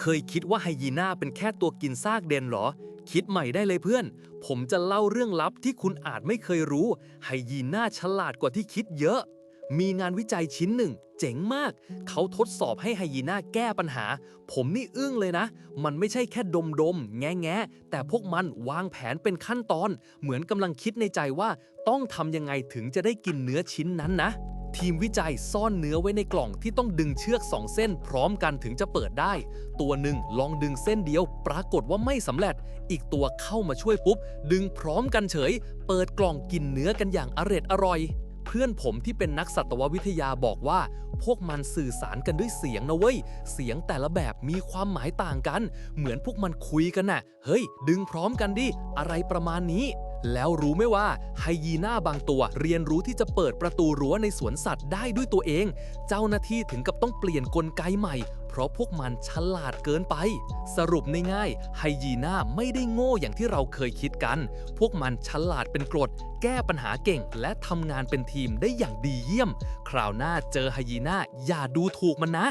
เคยคิดว่าไฮยีน่าเป็นแค่ตัวกินซากเดนเหรอ คิดใหม่ได้เลยเพื่อน ผมจะเล่าเรื่องลับที่คุณอาจไม่เคยรู้ ไฮยีน่าฉลาดกว่าที่คิดเยอะ มีงานวิจัยชิ้นหนึ่ง เจ๋งมาก เขาทดสอบให้ไฮยีน่าแก้ปัญหา ผมนี่อึ้งเลยนะ มันไม่ใช่แค่ดมดมๆแง่แงะๆแต่พวกมันวางแผนเป็นขั้นตอน เหมือนกำลังคิดในใจว่า ต้องทำยังไงถึงจะได้กินเนื้อชิ้นนั้นนะ ทีมวิจัยซ่อนเนื้อไว้ในกล่องที่ต้องดึงเชือกสองเส้นพร้อมกันถึงจะเปิดได้ ตัวหนึ่งลองดึงเส้นเดียว ปรากฏว่าไม่สำเร็จ อีกตัวเข้ามาช่วยปุ๊บ ดึงพร้อมกันเฉย เปิดกล่องกินเนื้อกันอย่างอร็ดอร่อย เพื่อนผมที่เป็นนักสัตววิทยาบอกว่า พวกมันสื่อสารกันด้วยเสียงนะเว้ย เสียงแต่ละแบบมีความหมายต่างกัน เหมือนพวกมันคุยกันน่ะ เฮ้ย ดึงพร้อมกันดิ อะไรประมาณนี้ แล้วรู้ไหมว่าไฮยีน่าบางตัวเรียนรู้ที่จะเปิดประตูรั้วในสวนสัตว์ได้ด้วยตัวเอง เจ้าหน้าที่ถึงกับต้องเปลี่ยนกลไกใหม่ เพราะพวกมันฉลาดเกินไป สรุปง่ายๆไฮยีน่าไม่ได้โง่อย่างที่เราเคยคิดกัน พวกมันฉลาดเป็นกรด แก้ปัญหาเก่ง และทำงานเป็นทีมได้อย่างดีเยี่ยม คราวหน้าเจอไฮยีน่าอย่าดูถูกมันนะ